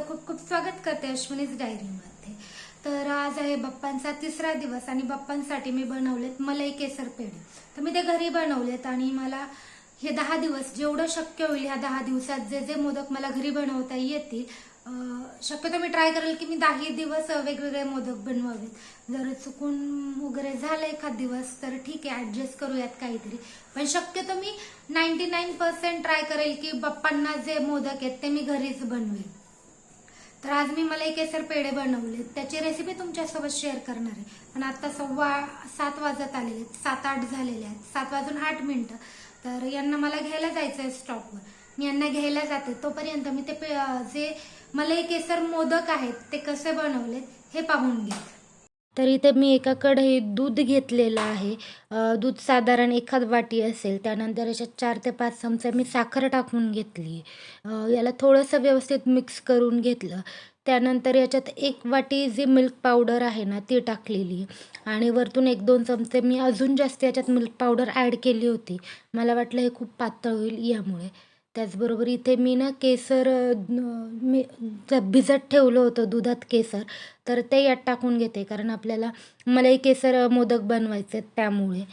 खूप खूप स्वागत करते अश्विनीज डायरीमध्ये. तर आज आहे बाप्पांचा तिसरा दिवस आणि बाप्पांसाठी मी बनवलेत मलाई केसर पेढे. तर मी ते घरी बनवलेत आणि मला हे दहा दिवस जेवढं शक्य होईल ह्या दहा दिवसात जे जे मोदक मला घरी बनवता येतील शक्यतो मी ट्राय करेल की मी दहा दिवस वेगवेगळे मोदक बनवावेत. जर चुकून वगैरे झालं एखाद दिवस तर ठीक आहे ऍडजस्ट करूयात काहीतरी. पण शक्यतो मी नाईन्टी नाईन पर्सेंट ट्राय करेल की बाप्पांना जे मोदक आहेत ते मी घरीच बनवेल तर आज मी मला केसर पेढे बनवले त्याची रेसिपी तुमच्यासोबत शेअर करणार आहे. पण आता सव्वा सात वाजत आलेले आहेत. सात आठ झालेले आहेत. सात वाजून आठ मिनटं. तर यांना मला घ्यायला जायचं आहे स्टॉपवर मी यांना घ्यायला जाते. तोपर्यंत मी ते पे- जे मला मलाई केसर मोदक आहेत ते कसे बनवलेत हे पाहून घ्या. तर इथे मी एका कढईत दूध घेतलेलं आहे. दूध साधारण एखाद वाटी असेल त्यानंतर याच्यात चार ते पाच चमचे मी साखर टाकून घेतली. याला थोडंसं व्यवस्थित मिक्स करून घेतलं. त्यानंतर याच्यात एक वाटी जी मिल्क पावडर आहे ना ती टाकलेली. आणि वरतून एक दोन चमचे मी अजून जास्त याच्यात मिल्क पावडर ॲड केली होती. मला वाटलं हे खूप पातळ होईल यामुळे. त्याचबरोबर इथे मी ना केसर मी ज- भिजत ठेवलं होतं दुधात केसर तर ते यात टाकून घेते. कारण आपल्याला मलाई केसर मोदक बनवायचे आहेत त्यामुळे.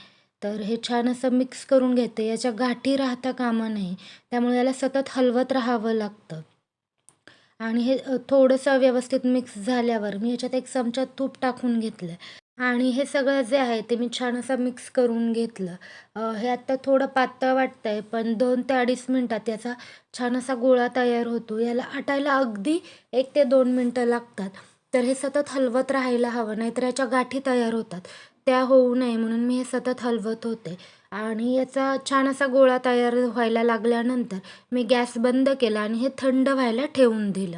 तर हे छान असं मिक्स करून घेते. याच्या गाठी राहता कामा नाही त्यामुळे याला सतत हलवत राहावं लागतं. आणि हे थोडंसं व्यवस्थित मिक्स झाल्यावर मी याच्यात एक चमचा तूप टाकून घेतलं आणि हे सगळं जे आहे ते मी छान असं मिक्स करून घेतलं. अ, हे आत्ता थोडं पातळ वाटतंय पण दोन ते अडीच मिनटात याचा छान असा गोळा तयार होतो. याला आटायला अगदी एक ते दोन मिनटं लागतात. तर हे सतत हलवत राहायला हवं नाहीतर याच्या गाठी तयार होतात. त्या होऊ नये म्हणून मी हे सतत हलवत होते. आणि याचा छान असा गोळा तयार व्हायला लागल्यानंतर मी गॅस बंद केला आणि हे थंड व्हायला ठेवून दिलं.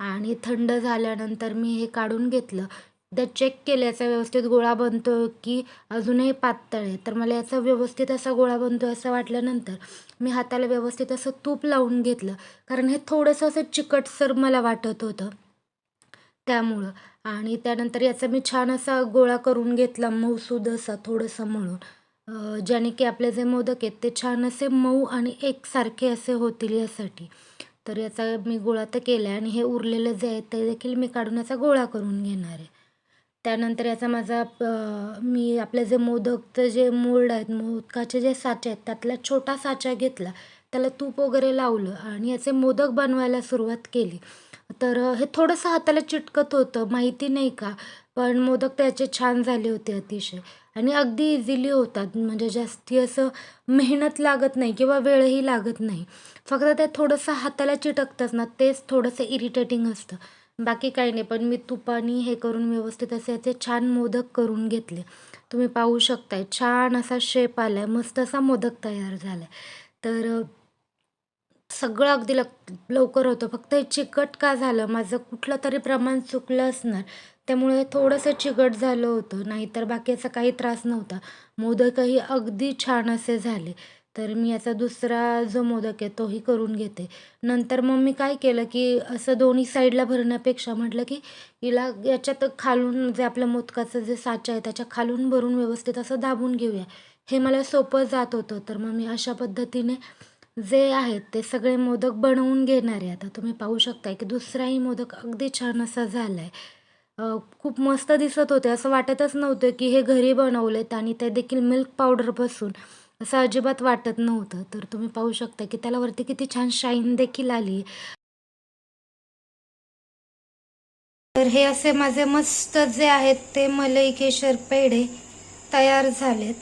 आणि थंड झाल्यानंतर मी हे काढून घेतलं. एकदा चेक केल्याचा व्यवस्थित गोळा बनतो की अजूनही पातळ आहे? तर मला याचा व्यवस्थित असा गोळा बनतो असं वाटल्यानंतर मी हाताला व्यवस्थित असं तूप लावून घेतलं. कारण हे थोडंसं असं चिकटसर मला वाटत होतं. त्यामुळं. आणि त्यानंतर याचा मी छान असा गोळा करून घेतला मऊसूद असा थोडंसं मळून ज्याने की आपले जे मोदक आहेत ते छान असे मऊ आणि एकसारखे असे होतील यासाठी. तर याचा मी गोळा तर केला आहे आणि हे उरलेलं जे आहे ते देखील मी काढून याचा गोळा करून घेणार आहे. त्यानंतर याचा माझा मी आपलं जे मोदकचं जे मोल्ड आहेत मोदकाचे जे साचे आहेत त्यातला छोटा साचा घेतला. त्याला तूप वगैरे लावलं आणि याचे मोदक बनवायला सुरुवात केली. तर हे थोडंसं हाताला चिटकत होतं माहिती नाही का? पण मोदक त्याचे छान झाले होते अतिशय. आणि अगदी इझिली होतात म्हणजे जास्ती असं मेहनत लागत नाही किंवा वेळही लागत नाही. फक्त ते थोडंसं हाताला चिटकतंच ना तेच थोडंसं इरिटेटिंग असतं. बाकी काही नाही पण मी तुपानी हे करून व्यवस्थित असे याचे छान मोदक करून घेतले. तुम्ही पाहू शकताय छान असा शेप आला आहे मस्त असा मोदक तयार झाला आहे तर सगळं अगदी लक लवकर होतं फक्त हे चिकट का झालं? माझं कुठलं तरी प्रमाण चुकलं असणार. त्यामुळे थोडंसं चिकट झालं होतं नाहीतर बाकी असा काही त्रास नव्हता. मोदकही अगदी छान असे झाले. तर मी याचा दुसरा जो मोदक आहे तोही करून घेते. नंतर मग मी काय केलं की असं दोन्ही साईडला भरण्यापेक्षा म्हटलं की हिला याच्यात खालून जे आपल्या मोदकाचं जे साचा आहे त्याच्या खालून भरून व्यवस्थित असं दाबून घेऊया. हे मला सोपं जात होतं. तर मग मी अशा पद्धतीने जे आहेत ते सगळे मोदक बनवून घेणार आहे. आता तुम्ही पाहू शकताय की दुसराही मोदक अगदी छान असा झाला आहे खूप मस्त दिसत होते. असं वाटतच नव्हतं की हे घरी बनवलेत आणि ते देखील मिल्क पावडरपासून असं अजिबात वाटत नव्हतं. तर तुम्ही पाहू शकता की त्याला वरती किती छान शाईन देखील आली. तर हे असे माझे मस्त जे आहेत ते मलई केशर पेढे तयार झालेत.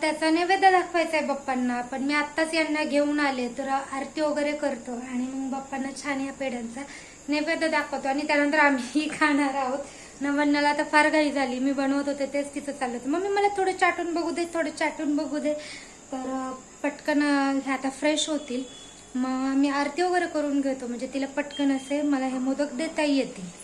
त्याचा नैवेद्य दाखवायचा आहे बाप्पांना. पण मी आत्ताच यांना घेऊन आले तर आरती वगैरे करतो आणि मग बाप्पांना छान या पेढ्यांचा नैवेद्य दाखवतो आणि त्यानंतर आम्ही खाणार आहोत. नवन्नाला आता फार घाई झाली. मी बनवत होते तेच तिचं चाललं होतं. मम्मी मला थोडं चाटून बघू दे थोडं चाटून बघू दे. तर पटकन हे आता फ्रेश होतील. मग मी आरती वगैरे करून घेतो. म्हणजे तिला पटकन असे मला हे मोदक देता येतील.